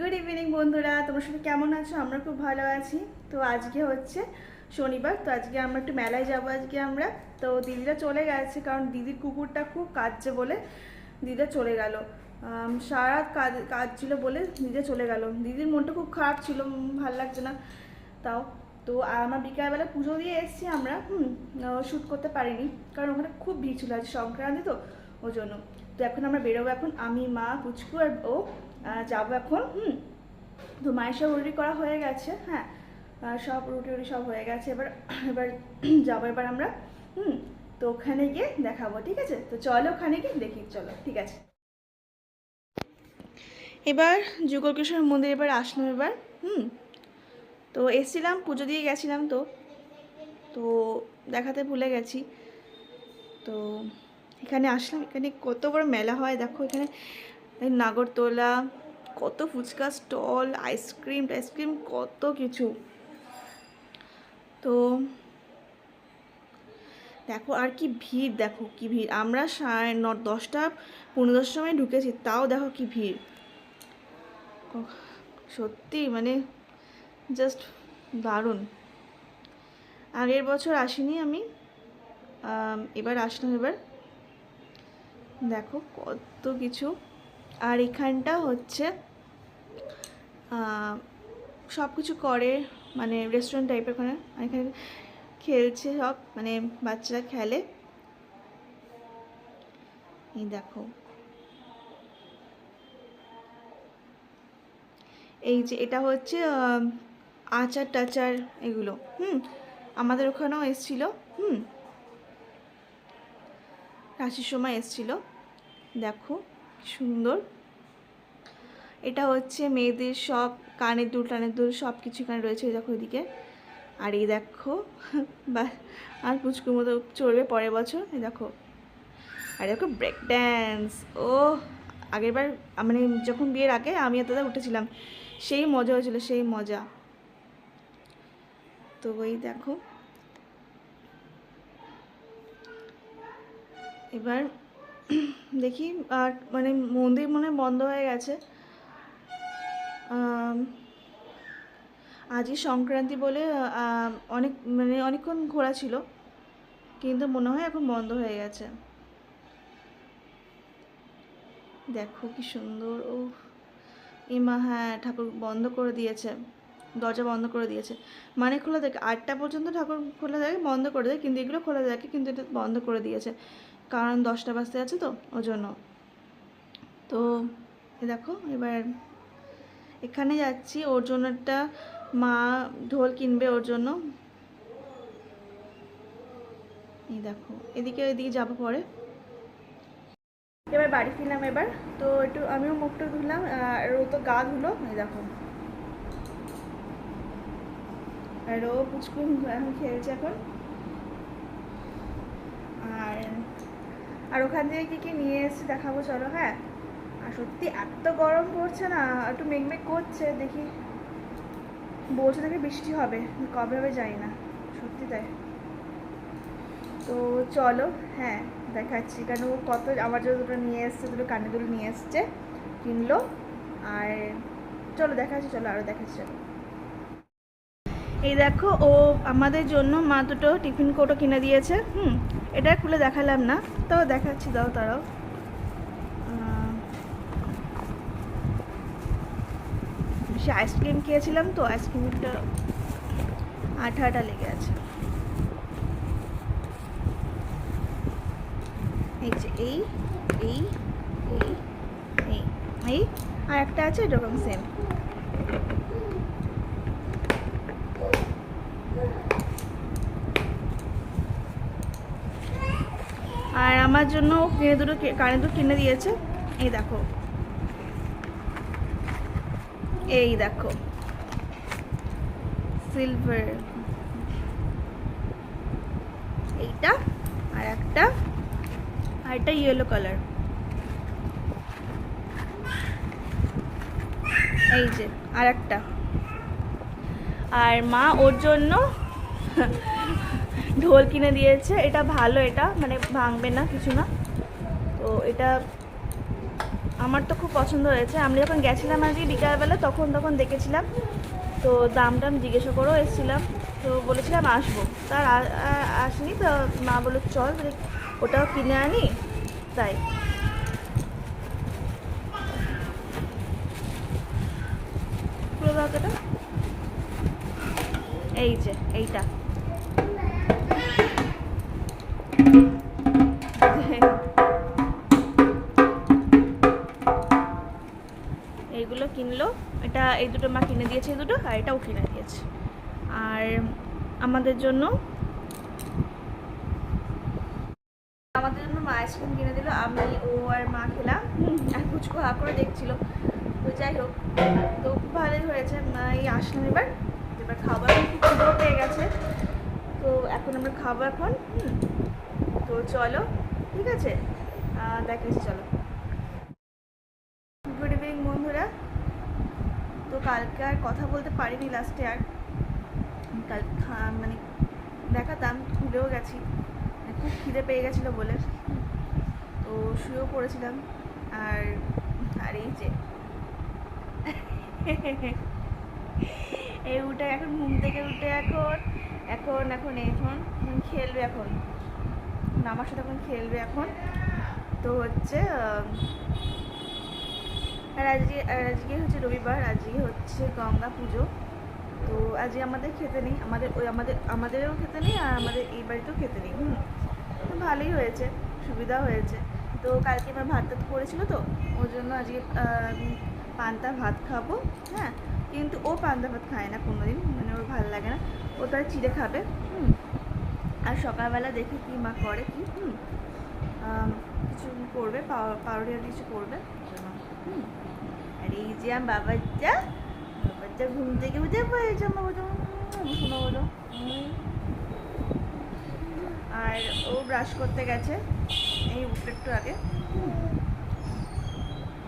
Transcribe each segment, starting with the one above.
Good evening বন্ধুরা। তোমার সাথে কেমন আছো? আমরা খুব ভালো আছি। তো আজকে হচ্ছে শনিবার। তো আজকে আমরা একটু মেলায় যাব আজকে আমরা। তো দিদিরা চলে গেছে, কারণ দিদির কুকুরটা খুব কাঁদছে বলে দিদিরা চলে গেল। সারা কাজ কাজ ছিল বলে দিদিরা চলে গেল। দিদির মনটা খুব খারাপ ছিল ভালো লাগছে না। তাও, তো আমরা বিকালবেলা পুজো দিয়ে এসেছি আমরা। হুম শ্যুট করতে পারিনি, কারণ ওখানে খুব ভিড় ছিল আজ সংক্রান্তি তো, ওই জন্য। তো এখন আমরা বেরোবো এখন। আমি, মা, পুচকু আর ও। যাব এখন। হুম। তো মায়ের সব রুটি করা হয়ে গেছে হ্যাঁ। সব রুটি রুটি সব হয়ে গেছে। এবার এবার যাব এবার আমরা। হুম। তো ওখানে গিয়ে দেখাবো, ঠিক আছে? তো চলো ওখানে গিয়ে দেখি, চলো, ঠিক আছে? এবার যুগল কিশোর মন্দির এবার আসলাম এবার। হুম। তো এসছিলাম, পুজো দিয়ে গেছিলাম তো। তো দেখাতে ভুলে গেছি। তো এখানে আসলাম, এখানে কত বড় মেলা হয়, দেখো এখানে। এই নাগরদোলা, কত ফুচকা স্টল, আইসক্রিম, টাইসক্রিম, কত কিছু। তো দেখো আর কি ভিড়, দেখো কি ভিড়। আমরা সাড়ে ন, দশটা পনেরো দশটার সময় ঢুকেছি, তাও দেখো কি ভিড়। সত্যি মানে জাস্ট দারুণ। আগের বছর আসিনি আমি, এবার আসলাম এবার। দেখো কত কিছু। আর এখানটা হচ্ছে সব কিছু করে মানে রেস্টুরেন্ট টাইপের ওখানে। এখানে খেলছে সব মানে বাচ্চারা খেলে। এই দেখো। এই যে এটা হচ্ছে আচার টাচার এগুলো। হুম, আমাদের ওখানেও এসছিল। হুম রাশির সময় এসছিল। দেখো। সুন্দর। এটা হচ্ছে মেয়েদের সব, কানের দুল, টানের দুল সব কিছু এখানে রয়েছে দেখো ওইদিকে আর এই দেখো, বা, আর পুচকুর মতো চড়বে পরের বছর, এই দেখো। আর দেখো ব্রেক ড্যান্স ও আগেরবার মানে যখন বিয়ের আগে আমি দাদা উঠেছিলাম, সেই মজা হয়েছিল, সেই মজা। তো ওই দেখো। এবার দেখি, আর মানে মন্দির মনে বন্ধ হয়ে গেছে। আজই সংক্রান্তি বলে অনেক মানে অনেকক্ষণ ঘোরা ছিল, কিন্তু মনে হয় এখন বন্ধ হয়ে গেছে। দেখো কি সুন্দর ও এমা হ্যাঁ ঠাকুর বন্ধ করে দিয়েছে, দরজা বন্ধ করে দিয়েছে। মানে খোলা থাকে, আটটা পর্যন্ত ঠাকুর খোলা থাকে, বন্ধ করে দেয়, কিন্তু এগুলো খোলা থাকে, কিন্তু এটা বন্ধ করে দিয়েছে। কারণ দশটা বাজতে আছে তো ওই জন্য তো দেখো, এবার এখানে যাচ্ছি, ওর জন্য একটা মা ঢোল কিনবে ওর জন্য। এই দেখো, এদিকে এদিকে যাব পরে। এবার বাড়ি ফিরলাম এবার, তো একটু আমিও মুখটা ধুলাম, আর ও তো গা ধুলো, এই দেখো। আর ও পুচকু এখন খেলছে এখন। আর আর ওখান থেকে কী কী নিয়ে এসেছি দেখাবো? চলো হ্যাঁ? আর সত্যি এত গরম পড়ছে না, একটু মেঘমেঘ করছে, দেখি। বলছে দেখে বৃষ্টি হবে, কবে হবে জানি না, সত্যি তাই। তো চলো হ্যাঁ দেখাচ্ছি, কারণ ও কত, আমার জন্য দুটো নিয়ে এসছে, দুটো কানে দুটো নিয়ে এসছে, কিনলো, আর চলো, দেখাচ্ছি, চলো আরও দেখাচ্ছি, চলো। এই দেখো, ও আমাদের জন্য মা দুটো টিফিন কোটো কিনে দিয়েছে, হুম? এটা খুলে দেখালাম না। তাও দেখাচ্ছি, দাও তারাও। সে আইসক্রিম খেয়েছিলাম তো আইসক্রিমটা আঠা আঠা লেগে আছে। এই যে এই এই এই এই এই, আর একটা আছে, এরকম সেম আর আমার জন্য কিনে দুটো কানে দুটো কিনে দিয়েছে। এই দেখো। এই দেখো। সিলভার এইটা আর একটা। আর একটা ইয়েলো কালার এই যে, আর একটা। আর মা ওর জন্য ঢোল কিনে দিয়েছে। এটা ভালো, এটা মানে ভাঙবে না, কিছু না। তো এটা আমার তো খুব পছন্দ হয়েছে। আমি যখন গেছিলাম আজকে বিকালবেলা, তখন তখন দেখেছিলাম। তো দাম টাম জিজ্ঞাসা করেও এসেছিলাম। তো বলেছিলাম আসব। তার আসিনি তো মা বলে চল ওটাও কিনে আনি। তাই। এই যে, এইটা। এই দুটো মা কিনে দিয়েছে এই দুটো আর এটাও কিনে দিয়েছে। আর আমাদের জন্য আমাদের জন্য মা আইসক্রিম কিনে দিল আমি ও আর মা খেলাম। আর কুচকো হা করে দেখছিল। তো যাই হোক তো খুব ভালোই হয়েছে। মা এই আসলাম এবার। এবার খাবার খুব খিদেও পেয়ে গেছে। তো এখন আমরা খাব এখন। তো চলো ঠিক আছে? দেখাচ্ছি চলো গুড ইভিনিং বন্ধুরা তো কালকে আর কথা বলতে পারিনি লাস্টে আর। কাল মানে দেখাতাম, ভুলেও গেছি। মানে খুব খিদে পেয়ে গেছিল বলে। তো শুয়েও পড়েছিলাম। আর আর এই যে এই উঠে এখন, ঘুম থেকে উঠে এখন এখন এখন এখন খেলবে এখন। আমার সাথে এখন খেলবে এখন। তো হচ্ছে আর আজকে আজকে হচ্ছে রবিবার, আজকে হচ্ছে গঙ্গা পুজো। তো আজকে আমাদের খেতে নেই, আমাদের ওই আমাদের, আমাদেরও খেতে নেই আর আমাদের এই বাড়িতেও খেতে নেই, হুম। তো ভালোই হয়েছে, সুবিধা হয়েছে। তো কালকে আমার ভাত টাত করেছিল তো, ওর জন্য আজকে পান্তা ভাত খাব হ্যাঁ। কিন্তু ও পান্তা ভাত খায় না কোনোদিন মানে ওর ভালো লাগে না। ও তার চিড়ে খাবে, হুম। আর সকালবেলা দেখি কি মা করে কি, হুম। কিছু করবে পাউ- পাউরুটি আর কিছু করবে আর এই যে আমার বাবারটা বাবারটা ঘুম থেকে উঠে পড়েছে আমার বলো শোনো, বলো। আর ও ব্রাশ করতে গেছে, এই উঠল একটু আগে।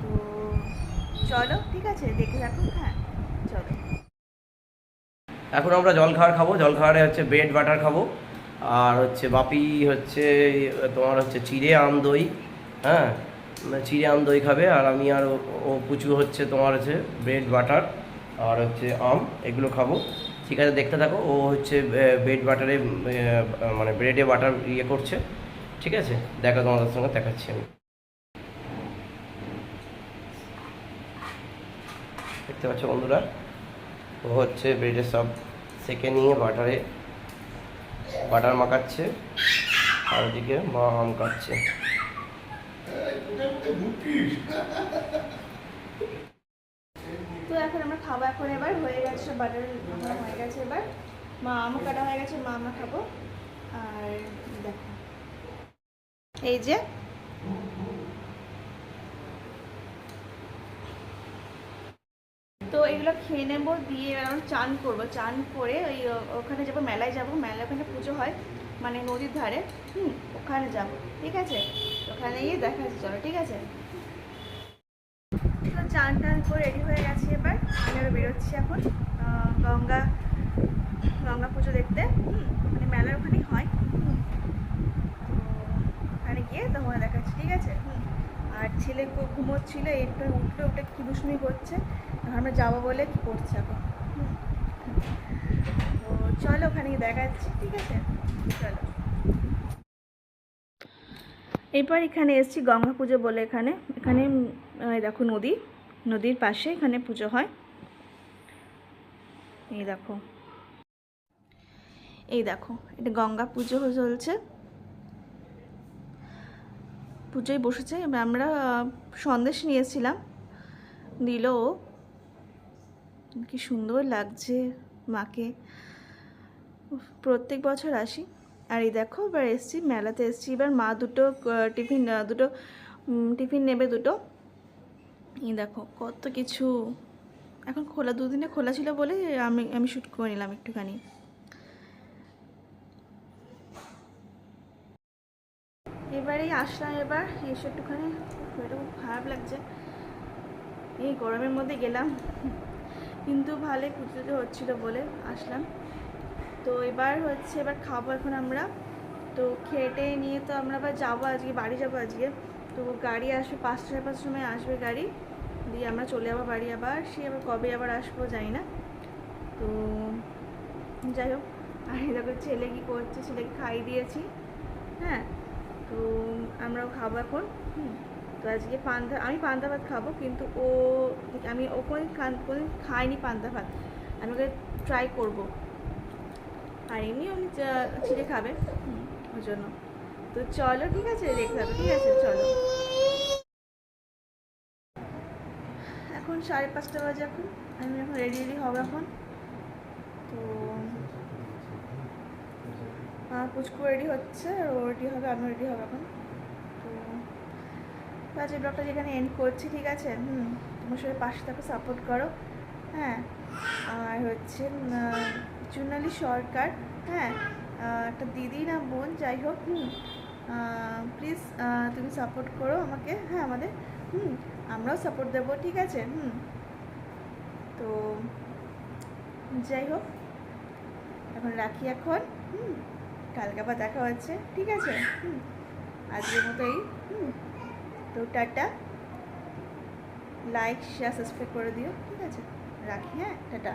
তো চলো, ঠিক আছে, দেখে রাখুন হ্যাঁ চলো। এখন আমরা জল খাওয়ার খাব, জল খাওয়ারে হচ্ছে ব্রেড বাটার খাব। আর হচ্ছে বাপি হচ্ছে, তোমার হচ্ছে চিড়ে, আম, দই হ্যাঁ? চিড়ে আম দই খাবে, আর আমি আর ও- কুচু হচ্ছে তোমার হচ্ছে ব্রেড বাটার আর হচ্ছে আম, এগুলো খাব। ঠিক আছে, দেখতে থাকো, ও হচ্ছে ব্রেড বাটারে মানে ব্রেডে বাটার ইয়ে করছে। ঠিক আছে? দেখা তোমাদের সঙ্গে, দেখাচ্ছি আমি। দেখতে পাচ্ছ বন্ধুরা, ও হচ্ছে ব্রেডের সব সেকে নিয়ে বাটারে বাটার মাখাচ্ছে। আর ওদিকে মা আম কাটছে। তো এখন আমরা খাব এখন এবার, হয়ে গেছে বাটার মাখানো হয়ে গেছে এবার। মা আমও কাটা হয়ে গেছে, মা, আমরা খাব। আর দেখো। এই যে। তো এগুলো খেয়ে নেব, দিয়ে এবার আমরা চান করব। চান করে ওই, ওখানে যাব, মেলায় যাব। মেলায় ওখানে পুজো হয় মানে নদীর ধারে। হুম, ওখানে যাব। ঠিক আছে? ওখানে গিয়ে দেখা যাচ্ছে চলো, ঠিক আছে? তো চান টান করে রেডি হয়ে গেছি এবার। আমি এবার বেরোচ্ছি এখন। গঙ্গা গঙ্গা পুজো দেখতে। মানে মেলার ওখানেই হয়। ওখানে গিয়ে তোমার দেখাচ্ছি, ঠিক আছে। আর ছেলে ঘুমোচ্ছিল একটু উঠল ওটা কি দুষ্টুমি করছে আমরা যাব বলে কি করছে এখন। তো চলো, ওখানে গিয়ে দেখাচ্ছি, ঠিক আছে? চলো। এবার এখানে এসেছি গঙ্গা পুজো বলে এখানে। এখানে দেখো নদী, নদীর পাশে এখানে পুজো হয়। এই দেখো। এই দেখো, এটা গঙ্গা পুজো চলছে। পুজোয় বসেছে আমরা সন্দেশ নিয়েছিলাম। দিল। কি সুন্দর লাগছে মাকে। প্রত্যেক বছর আসি। আর এই দেখো, এবার এসছি, মেলাতে এসছি। এবার মা দুটো টিফিন দুটো টিফিন নেবে দুটো। এই দেখো, কত কিছু। এখন খোলা, দুদিনে খোলা ছিল বলে আমি আমি শ্যুট করে নিলাম একটুখানি। এবারেই আসলাম এবার, এসে একটুখানি খুব খারাপ লাগছে। এই গরমের মধ্যে গেলাম, কিন্তু ভালোই পুজো হচ্ছিল বলে আসলাম। তো এবার হচ্ছে, এবার খাব এখন আমরা। তো খেটে নিয়ে তো আমরা আবার যাব আজকে, বাড়ি যাব আজকে। তো গাড়ি আসবে পাঁচটা সাড়ে পাঁচটার সময় আসবে গাড়ি। দিয়ে আমরা চলে যাব বাড়ি আবার। সে আবার কবে আবার আসব জানি না। তো যাই হোক, আর দেখো ছেলে কী করছে, ছেলেকে খাইয়ে দিয়েছি। হ্যাঁ তো আমরাও খাব এখন। তো আজকে পান্তা, আমি পান্তা ভাত খাব, কিন্তু ও, আমি ও কোনো কোনোদিন খাইনি পান্তা ভাত। আমি ওকে ট্রাই করব। আর এমনি উনি ছিঁড়ে খাবে। ওই জন্য। তো চলো, ঠিক আছে, দেখতে হবে, ঠিক আছে, চলো। এখন সাড়ে পাঁচটা বাজে এখন। আমি এখন রেডি রেডি হব এখন। তো পুচকু রেডি হচ্ছে, আর ও রেডি হবে আমি রেডি হবে এখন। তো আজ এই ব্লগটা যেখানে এন্ড করছি, ঠিক আছে? হুম, তোমার সাথে পাশে থাকো সাপোর্ট করো। হ্যাঁ আর হচ্ছে চুনালি সরকার হ্যাঁ একটা দিদি না বোন, যাই হোক, হুম প্লিজ তুমি সাপোর্ট করো আমাকে হ্যাঁ আমাদের, হুম, আমরাও সাপোর্ট দেবো, ঠিক আছে, হুম, তো যাই হোক, এখন রাখি এখন, হুম, কালকে আবার দেখা হচ্ছে, ঠিক আছে, হুম, আজকের মতো এই, হুম, তো টাটা লাইক শেয়ার সাবস্ক্রাইব করে দিও, ঠিক আছে, রাখি হ্যাঁ টাটা।